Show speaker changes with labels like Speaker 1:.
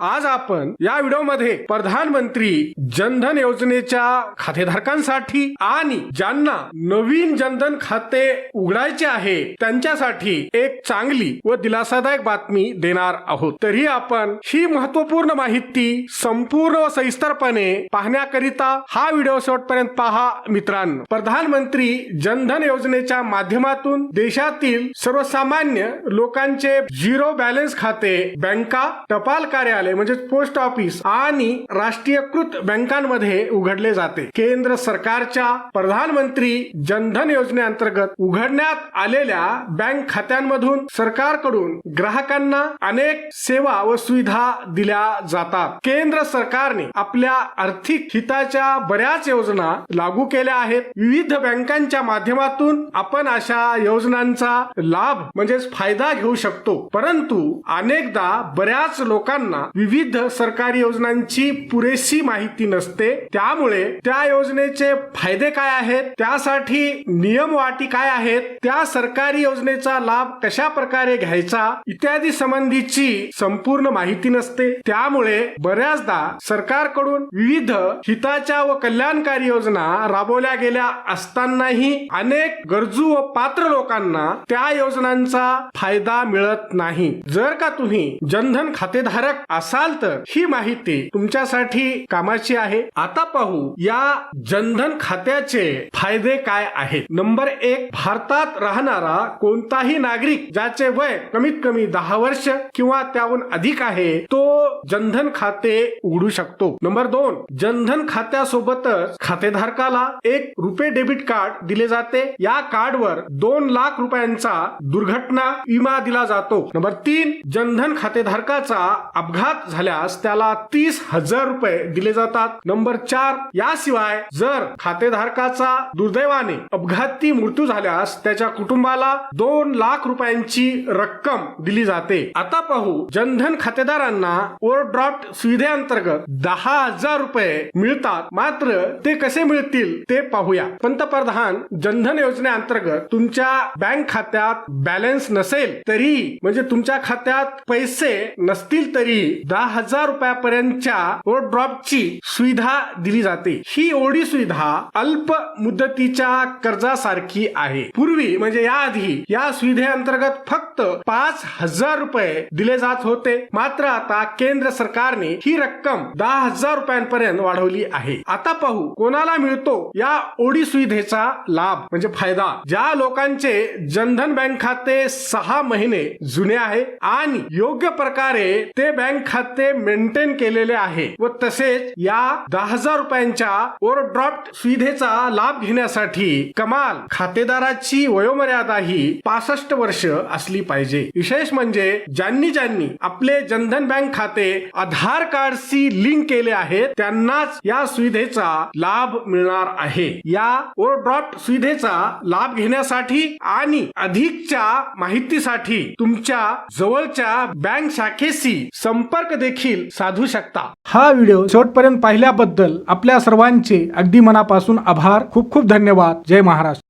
Speaker 1: आज आपण या व्हिडिओमध्ये प्रधानमंत्री जनधन योजनेच्या खातेधारकांसाठी आणि ज्यांना नवीन जनधन खाते उघडायचे आहे त्यांच्यासाठी एक चांगली व दिलासादायक बातमी देणार आहोत. तरी आपण ही महत्त्वपूर्ण माहिती संपूर्ण व सविस्तरपणे पाहण्याकरिता हा व्हिडिओ शेवटपर्यंत पहा मित्रांनो. प्रधानमंत्री जनधन योजनेच्या माध्यमातून देशातील सर्वसामान्य लोकांचे झिरो बॅलन्स खाते बँका टपाल कार्यालय म्हणजे पोस्ट ऑफिस आणि राष्ट्रीयकृत बँकांमध्ये उघडले जाते. केंद्र सरकारच्या प्रधानमंत्री जनधन योजनेअंतर्गत उघडण्यात आलेल्या बँक खात्यांमधून सरकारकडून ग्राहकांना अनेक सेवा व सुविधा दिल्या जातात. केंद्र सरकारने आपल्या आर्थिक हिताच्या बऱ्याच योजना लागू केल्या आहेत. विविध बँकांच्या माध्यमातून आपण अशा योजनांचा लाभ म्हणजेच फायदा घेऊ शकतो. परंतु अनेकदा बऱ्याच लोकांना विविध सरकारी योजनांची पुरेशी माहिती नसते. त्यामुळे त्या योजनेचे फायदे काय आहेत? त्यासाठी नियम वाटी काय आहेत? त्या सरकारी योजनेचा लाभ कशा प्रकारे घ्यायचा? इत्यादी संबंधीची संपूर्ण माहिती नसते. त्यामुळे बऱ्याचदा सरकारकडून विविध हिताच्या व कल्याणकारी योजना राबवल्या गेल्या असतानाही अनेक गरजू व पात्र लोकांना त्या योजनांचा फायदा मिळत नाही. जर का तुम्ही जनधन खातेधारक असाल तर ही माहिती तुमच्यासाठी कामाची आहे. आता पाहू या जनधन खात्याचे फायदे काय आहेत. नंबर एक भारतात राहणारा कोणताही नागरिक ज्याचे वय कमीत कमी दहा वर्ष किंवा त्याहून अधिक आहे तो जनधन खाते उघडू शकतो. नंबर दोन जनधन खात्यासोबतच खातेधारकाला एक रुपे डेबिट कार्ड दिले जाते. या कार्डवर दोन लाख रुपयांचा दुर्घटना विमा दिला जातो. नंबर तीन जनधन खातेधारकाचा अपघात झाल्यास त्याला तीस हजार रुपये दिले जातात. नंबर चार याशिवाय जर खातेधारकाचा दुर्दैवाने अपघाती मृत्यू झाल्यास त्याच्या कुटुंबाला दोन लाख रुपयांची रक्कम दिली जाते. आता पाहू जनधन खातेदारांना ओव्हरड्राफ्ट सुविधेअंतर्गत दहा हजार रुपये मिळतात. मात्र ते कसे मिळतील ते पाहूया. पंतप्रधान जनधन योजनेअंतर्गत तुमच्या बँक खात्यात बॅलन्स नसेल तरी म्हणजे तुमच्या खात्यात पैसे नसतील तरी दहा हजार रुपयापर्यंतच्या ओवरड्रॉफ्टची सुविधा दिली जाते. ही ओढी सुविधा अल्प मुदतीच्या कर्जासारखी आहे. पूर्वी म्हणजे याआधी या सुविधेअंतर्गत फक्त पाच हजार रुपये दिले जात होते. मात्र आता केंद्र सरकारने ही रक्कम दहा हजार रुपयांपर्यंत वाढवली आहे. आता पाहू कोणाला मिळतो या ओडी सुविधेचा लाभ म्हणजे फायदा? ज्या लोकांचे जनधन बँक खाते सहा महिने जुने आहे आणि योग्य प्रकारे ते बँक खाते मेंटेन केलेले आहे व तसेच या दहा हजार रुपयांच्या ओव्हरड्राफ्ट सुविधेचा लाभ घेण्यासाठी कमाल खातेदाराची वयोमर्यादा ही पासष्ट वर्ष असली पाहिजे. विशेष म्हणजे ज्यांनी ज्यांनी आपले जनधन बँक खाते आधार कार्डशी लिंक केले आहे त्यांनाच या सुविधेचा लाभ मिळणार आहे. या ओव्हरड्राफ्ट सुविधेचा लाभ घेण्यासाठी आणि अधिकच्या माहितीसाठी तुमच्या जवळच्या बँक शाखेशी संपर्क देखील साधू शकता. हा व्हिडिओ शेवटपर्यंत पाहिल्याबद्दल आपल्या सर्वांचे अगदी मनापासून आभार. खूप खूप धन्यवाद. जय महाराष्ट्र.